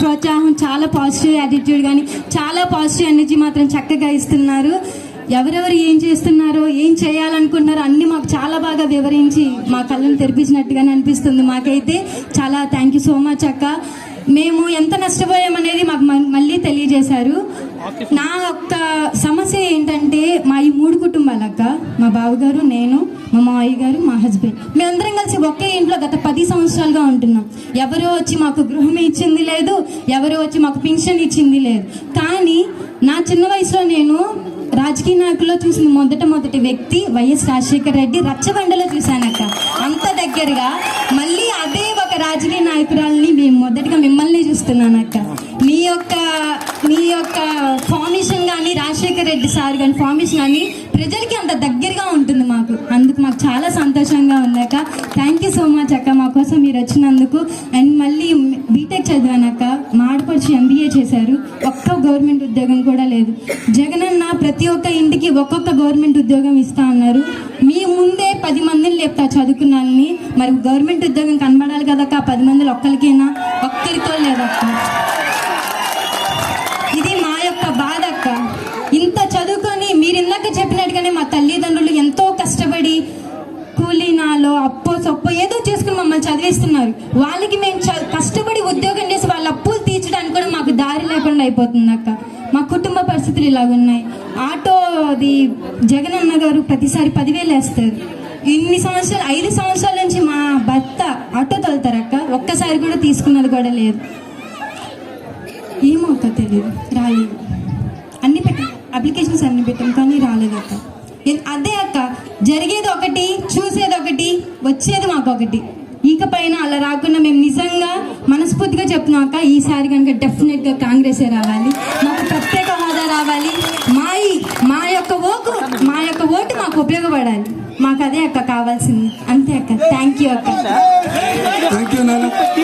ప్రోత్సాహం చాలా positive attitude కానీ చాలా పాజిటివ్ ఎనర్జీ మాత్రం చక్కగా ఇస్తున్నారు. ఎవరెవరు ఏం చేస్తున్నారో ఏం చేయాలనుకున్నారో అన్ని మాకు చాలా బాగా వివరించి మా కళ్ళను తెరిపించినట్టుగానే అనిపిస్తుంది మాకైతే. చాలా థ్యాంక్ యూ సో మచ్ అక్క. మేము ఎంత నష్టపోయామనేది మాకు మ- మళ్ళీ తెలియజేశారు. నా యొక్క సమస్య ఏంటంటే మా ఈ మూడు కుటుంబాలక్క మా బావగారు నేను మా మావయ్య గారు మా హస్బెండ్ మేమందరం కలిసి ఒకే ఇంట్లో గత పది సంవత్సరాలుగా ఉంటున్నాం. ఎవరో వచ్చి మాకు గృహం ఇచ్చింది లేదు ఎవరో వచ్చి మాకు పెన్షన్ ఇచ్చింది లేదు. కానీ నా చిన్న వయసులో నేను రాజకీయ నాయకుల్లో చూసిన మొదట మొదటి వ్యక్తి వైఎస్ రాజశేఖర రెడ్డి రచ్చబండలో చూశానక్క అంత దగ్గరగా మళ్ళీ అదే ఒక రాజకీయ నాయకురాలని మేము మొదటిగా మిమ్మల్ని చూస్తున్నానక్క మీ యొక్క మీ యొక్క ఫార్మేషన్ కానీ రాజశేఖర రెడ్డి సార్ కానీ ఫార్మేషన్ కానీ ప్రజలకి అంత దగ్గరగా ఉంటుంది? మాకు మాకు చాలా సంతోషంగా ఉందక్క. థ్యాంక్ యూ సో మచ్ అక్క మా కోసం మీరు వచ్చినందుకు. అండ్ మళ్ళీ బీటెక్ చదివానక్క. మా ఆడపడిచి ఎంబీఏ చేశారు. ఒక్క గవర్నమెంట్ ఉద్యోగం కూడా లేదు. జగనన్న ప్రతి ఒక్క ఇంటికి ఒక్కొక్క గవర్నమెంట్ ఉద్యోగం ఇస్తా అన్నారు. మీ ముందే పది మందిని లేపుతా చదువుకున్నానని. మరి గవర్నమెంట్ ఉద్యోగం కనబడాలి కదక్క. పది మందిలో ఒక్కరికైనా? ఒక్కరితో లేదక్క. ఇది మా యొక్క బాధ అక్క. ఇంత చదువుకొని మీరు ఇందాక చెప్పినట్టుగానే మా మమ్మల్ని వాళ్ళకి మేము కష్టపడి ఉద్యోగం చేసి వాళ్ళ అప్పులు తీర్చడానికి కూడా మాకు దారి లేకుండా అయిపోతుంది అక్క. మా కుటుంబ పరిస్థితులు ఇలాగున్నాయి ఆటో అది జగనన్న గారు ప్రతిసారి పదివేలు వేస్తారు. ఇన్ని సంవత్సరాలు ఐదు సంవత్సరాల నుంచి మా భర్త ఆటో తోలుతారు అక్క. ఒక్కసారి కూడా తీసుకున్నది కూడా లేదు. ఏమో అక్క తెలియదు రాలేదు. అన్ని పెట్టాం. అప్లికేషన్స్ అన్ని పెట్టాం కానీ రాలేదు అక్క. అదే అక్క. జరిగేది ఒకటి చూసేది ఒకటి వచ్చేది మాకు ఒకటి. ఇకపైన అలా రాకుండా మేము నిజంగా మనస్ఫూర్తిగా చెప్తున్నాక ఈసారి కనుక డెఫినెట్గా కాంగ్రెసే రావాలి. మాకు ప్రత్యేక హోదా రావాలి. మా మా యొక్క ఓటు మా యొక్క ఓటు మాకు ఉపయోగపడాలి. మాకు అదే అక్క కావాల్సింది. అంతే అక్క. థ్యాంక్ యూ అక్క.